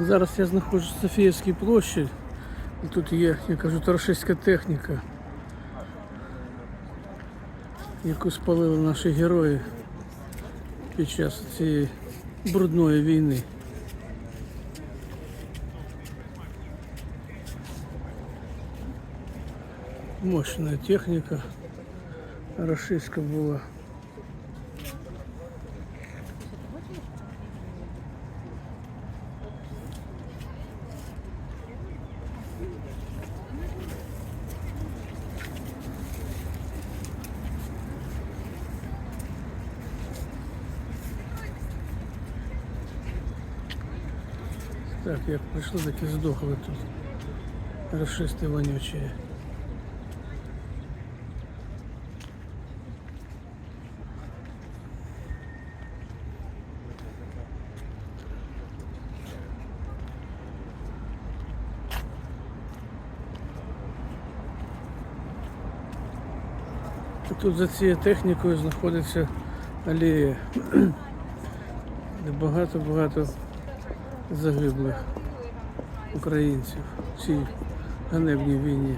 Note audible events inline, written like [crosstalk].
Зараз я знаходжусь на Софіївській площі. І тут є, я кажу, рашистська техніка, яку спалили наші герої під час цієї брудної війни. Мощная техника рашистська була. Так, як прийшли, так і здохли тут. Рашисти вонючі. Тут за цією технікою знаходиться алея, [clears throat] де багато-багато загиблих українців в цій ганебній війні.